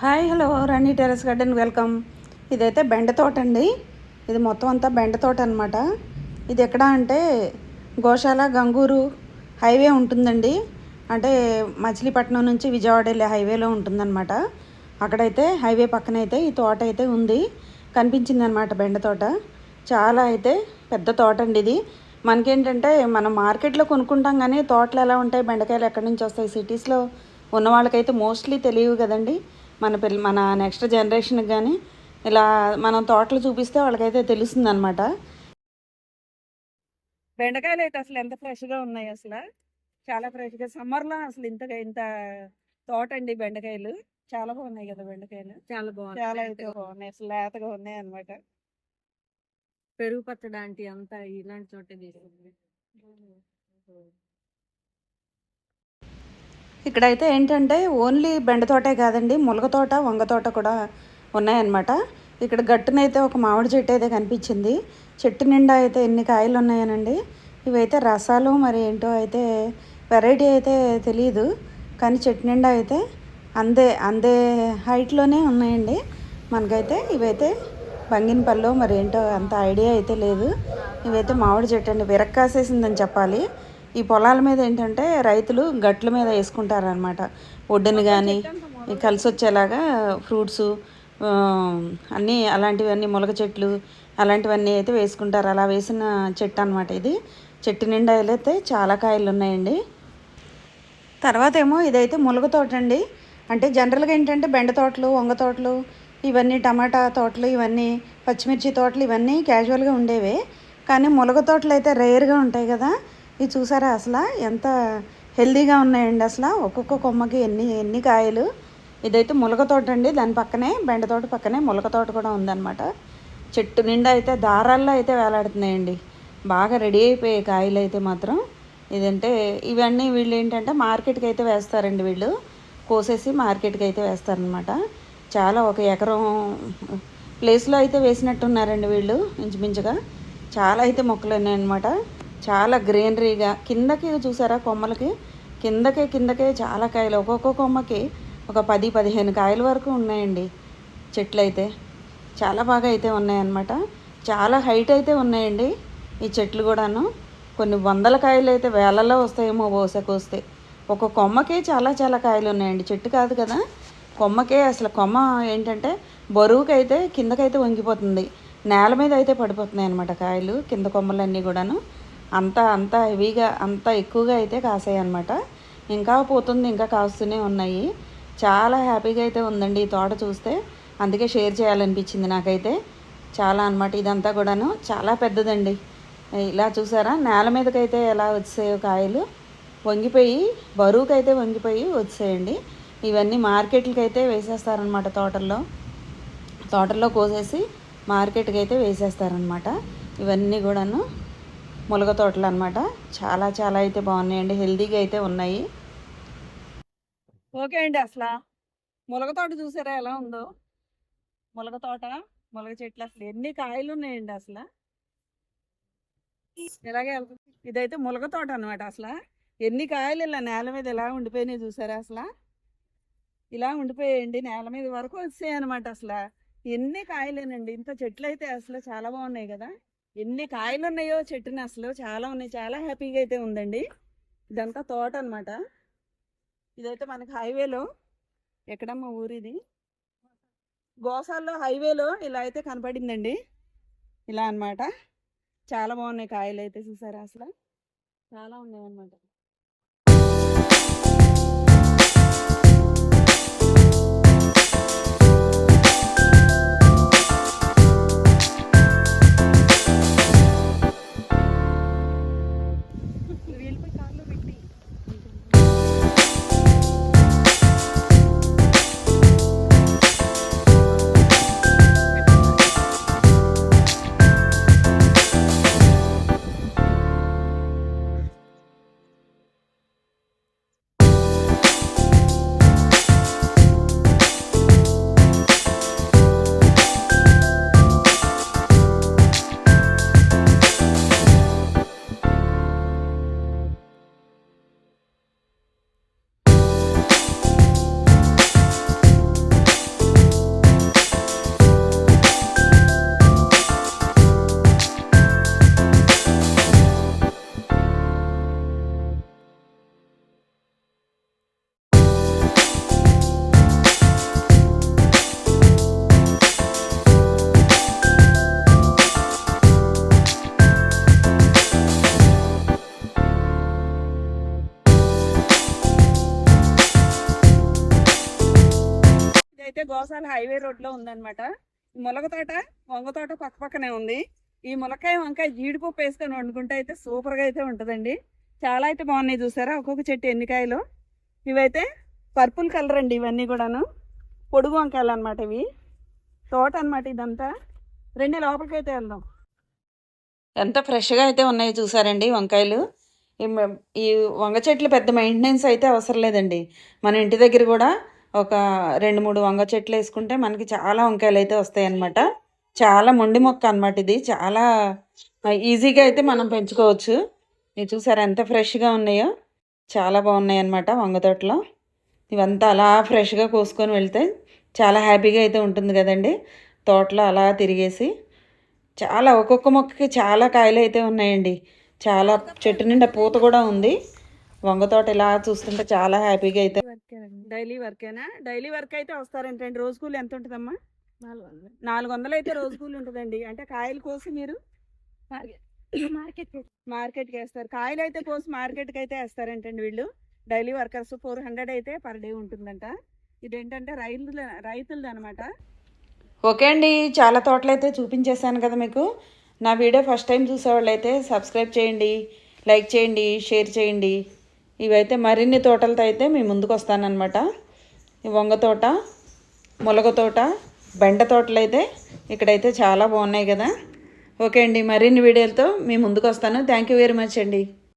Hi hello Rani terrace garden welcome. ఇదైతే బెండ తోట అండి. ఇది మొత్తం అంతా బెండ తోట అనమాట ఇది ఎక్కడ అంటే గోశాల గంగూరు హైవే ఉంటుందండి. అంటే మచిలీపట్నం నుంచి విజయవాడ వెళ్ళే హైవేలో ఉంటుందన్నమాట. అక్కడైతే హైవే పక్కన అయితే ఈ తోట అయితే ఉంది. కనిపించింది అనమాట బెండ తోట. చాలా అయితే పెద్ద తోట అండి ఇది. మనకేంటంటే మనం మార్కెట్లో కొనుక్కుంటాం కానీ తోటలు ఎలా ఉంటాయి బెండకాయలు ఎక్కడి నుంచి వస్తాయి సిటీస్లో ఉన్న వాళ్ళకైతే మోస్ట్లీ తెలియవు కదండి. మన పిల్ల మన నెక్స్ట్ జనరేషన్కి కానీ ఇలా మనం తోటలు చూపిస్తే వాళ్ళకైతే తెలుస్తుంది అనమాట బెండకాయలు అయితే అసలు ఎంత ఫ్రెష్గా ఉన్నాయి అసలు? చాలా ఫ్రెష్గా సమ్మర్లో అసలు ఇంతగా ఇంత తోట అండి బెండకాయలు. చాలా బాగున్నాయి కదా బెండకాయలు. చాలా బాగుంది చాలా అయితే బాగున్నాయి. అసలు లేతగా ఉన్నాయి అనమాట పెరుగు పచ్చడి ఆంటీ అంతా ఇలాంటి చోటే తీసుకుంది ఇక్కడైతే ఏంటంటే ఓన్లీ బెండ తోటే కాదండి ములగ తోట వంగ తోట కూడా ఉన్నాయన్నమాట. ఇక్కడ గట్టునైతే ఒక మామిడి చెట్టు అయితే కనిపించింది. చెట్టు నిండా అయితే ఎన్ని కాయలు ఉన్నాయనండి? ఇవైతే రసాలు మరి ఏంటో అయితే వెరైటీ అయితే తెలియదు కానీ చెట్టు నిండా అయితే అందే అందే హైట్లోనే ఉన్నాయండి. మనకైతే ఇవైతే బంగినపల్లు మరి ఏంటో అంత ఐడియా అయితే లేదు. ఇవైతే మామిడి చెట్టు అండి. విరక్కాసేసిందని చెప్పాలి. ఈ పొలాల మీద ఏంటంటే రైతులు గట్ల మీద వేసుకుంటారనమాట ఒడ్డును కానీ కలిసి వచ్చేలాగా ఫ్రూట్స్ అన్నీ అలాంటివన్నీ ములగ చెట్లు అలాంటివన్నీ అయితే వేసుకుంటారు. అలా వేసిన చెట్టు అనమాట ఇది. చెట్టు నిండా అయితే చాలా కాయలు ఉన్నాయండి తర్వాత ఏమో ఇదైతే ములగ తోట అండి అంటే జనరల్గా ఏంటంటే బెండ తోటలు వంగ తోటలు ఇవన్నీ టమాటా తోటలు ఇవన్నీ పచ్చిమిర్చి తోటలు ఇవన్నీ క్యాజువల్గా ఉండేవే. కానీ ములగ తోటలు అయితే రేర్గా ఉంటాయి కదా. ఇవి చూసారా అసలు? ఎంత హెల్దీగా ఉన్నాయండి అసలు. ఒక్కొక్క కొమ్మకి ఎన్ని ఎన్ని కాయలు. ఇదైతే ములగ తోట అండి. దాని పక్కనే బెండ తోట పక్కనే ములగ తోట కూడా ఉందన్నమాట. చెట్టు నిండా అయితే దారాల్లో అయితే వేలాడుతున్నాయండి. బాగా రెడీ అయిపోయాయి కాయలు అయితే మాత్రం. ఇదంటే ఇవన్నీ వీళ్ళు ఏంటంటే మార్కెట్కి అయితే వేస్తారండి వీళ్ళు. కోసేసి మార్కెట్కి అయితే వేస్తారనమాట చాలా ఒక ఎకరం ప్లేస్లో అయితే వేసినట్టున్నారండి వీళ్ళు ఇంచుమించుగా. చాలా అయితే మొక్కలు ఉన్నాయన్నమాట. చాలా గ్రీనరీగా. కిందకి చూసారా కొమ్మలకి? కిందకే కిందకే చాలా కాయలు. ఒక్కొక్క కొమ్మకి ఒక పది పదిహేను కాయల వరకు ఉన్నాయండి చెట్లు అయితే చాలా బాగా అయితే ఉన్నాయన్నమాట. చాలా హైట్ అయితే ఉన్నాయండి ఈ చెట్లు కూడాను. కొన్ని వందల కాయలు అయితే వేలల్లో వస్తాయేమో బోసకొస్తే ఒక కొమ్మకే చాలా చాలా కాయలు ఉన్నాయండి. చెట్టు కాదు కదా. కొమ్మకే అసలు కొమ్మ ఏంటంటే బరువుకైతే కిందకైతే వంగిపోతుంది. నేల మీద అయితే పడిపోతున్నాయి అనమాట కాయలు కింద కొమ్మలన్నీ కూడాను. అంత అంత హెవీగా అంత ఎక్కువగా అయితే కాసాయి అనమాట ఇంకా పోతుంది ఇంకా కాస్తూనే ఉన్నాయి. చాలా హ్యాపీగా అయితే ఉందండి ఈ తోట చూస్తే. అందుకే షేర్ చేయాలనిపించింది నాకైతే. చాలా అనమాట ఇదంతా కూడాను. చాలా పెద్దదండి. ఇలా చూసారా? నేల మీదకైతే ఎలా వచ్చాయో కాయలు. వంగిపోయి బరువుకైతే వంగిపోయి వచ్చేయండి. ఇవన్నీ మార్కెట్లకి అయితే వేసేస్తారనమాట తోటల్లో. తోటల్లో కోసేసి మార్కెట్కి అయితే వేసేస్తారనమాట ఇవన్నీ కూడాను. ములగ తోటలు అనమాట చాలా చాలా అయితే బాగున్నాయండి. హెల్తీగా అయితే ఉన్నాయి. ఓకే అండి అసలు. ములగ తోట చూసారా? ఎలా ఉందో? ములగ తోట ములగ చెట్లు అసలు ఎన్ని కాయలు ఉన్నాయండి అసలు? ఇలాగే ఇదైతే ములగ తోట అనమాట అసలు. ఎన్ని కాయలు ఇలా నేల మీద ఎలా ఉండిపోయినాయి చూసారా అసలు? ఇలా ఉండిపోయాయండి. నేల మీద వరకు వచ్చాయి అనమాట అసలు. ఎన్ని కాయలేనండి. ఇంత చెట్లు అయితే అసలు చాలా బాగున్నాయి కదా. ఎన్ని కాయలు ఉన్నాయో చెట్టుని అసలు చాలా ఉన్నాయి. చాలా హ్యాపీగా అయితే ఉందండి. ఇదంతా తోట అనమాట ఇదైతే మనకి హైవేలో ఎక్కడమ్మా ఊరిది? గోసాల్లో హైవేలో ఇలా అయితే కనపడిందండి. ఇలా అన్నమాట. చాలా బాగున్నాయి కాయలు అయితే చూసారా అసలు? చాలా ఉన్నాయి అనమాట గోసాల హైవే రోడ్లో ఉందన్నమాట. ఈ ములగ తోట వంగ తోట పక్క పక్కనే ఉంది. ఈ మొలకాయ వంకాయ జీడిపప్పు వేసుకొని వండుకుంటే అయితే సూపర్గా అయితే ఉంటుందండి. చాలా అయితే బాగున్నాయి చూసారా? ఒక్కొక్క చెట్టు ఎన్ని కాయలు ఇవైతే పర్పుల్ కలర్ అండి ఇవన్నీ కూడాను. పొడుగు వంకాయలు అనమాట ఇవి. తోట అనమాట ఇదంతా. రెండు లోపలికి అయితే వెళ్దాం. ఎంత ఫ్రెష్గా అయితే ఉన్నాయి చూసారండి వంకాయలు. ఈ ఈ వంగ చెట్లు పెద్ద మెయింటెనెన్స్ అయితే అవసరం లేదండి. మన ఇంటి దగ్గర కూడా ఒక రెండు మూడు వంగ చెట్లు వేసుకుంటే మనకి చాలా వంకాయలు అయితే వస్తాయి అన్నమాట. చాలా మొండి మొక్క అన్నమాట ఇది. చాలా ఈజీగా అయితే మనం పెంచుకోవచ్చు. మీరు చూసారా ఎంత ఫ్రెష్గా ఉన్నాయో? చాలా బాగున్నాయి అన్నమాట వంగ తోటలో. ఇవంతా అలా ఫ్రెష్గా కోసుకొని వెళ్తే చాలా హ్యాపీగా అయితే ఉంటుంది కదండి. తోటలో అలా తిరిగేసి చాలా ఒక్కొక్క మొక్కకి చాలా కాయలు అయితే ఉన్నాయండి. చాలా చెట్టు నిండా పూత కూడా ఉంది. వంగ తోట ఇలా చూస్తుంటే చాలా హ్యాపీగా అయితే డైలీ వర్కేనా? డైలీ వర్క్ అయితే వస్తారంటండి రోజు కూలి ఎంత ఉంటుందమ్మా? నాలుగు వందలు నాలుగు వందలు అయితే రోజు కూలి ఉంటుందండి. అంటే కాయలు కోసి మీరు? మార్కెట్ మార్కెట్కి వేస్తారు. కాయలు అయితే కోసి మార్కెట్కి అయితే వేస్తారంటండి వీళ్ళు. డైలీ వర్కర్స్ ఫోర్ హండ్రెడ్ అయితే పర్ డే ఉంటుందంట. ఇదేంటంటే రైతుల రైతులది అనమాట ఓకే అండి. చాలా తోటలు అయితే చూపించేశాను కదా మీకు. నా వీడియో ఫస్ట్ టైం చూసేవాళ్ళు అయితే సబ్స్క్రైబ్ చేయండి లైక్ చేయండి షేర్ చేయండి. ఇవైతే మరిన్ని తోటలతో అయితే మీ ముందుకు వస్తానన్నమాట. ఈ వంగ తోట ములగ తోట బెండ తోటలు అయితే ఇక్కడైతే చాలా బాగున్నాయి కదా. ఓకే అండి మరిన్ని వీడియోలతో మీ ముందుకు వస్తాను. థ్యాంక్ యూ వెరీ మచ్ అండి.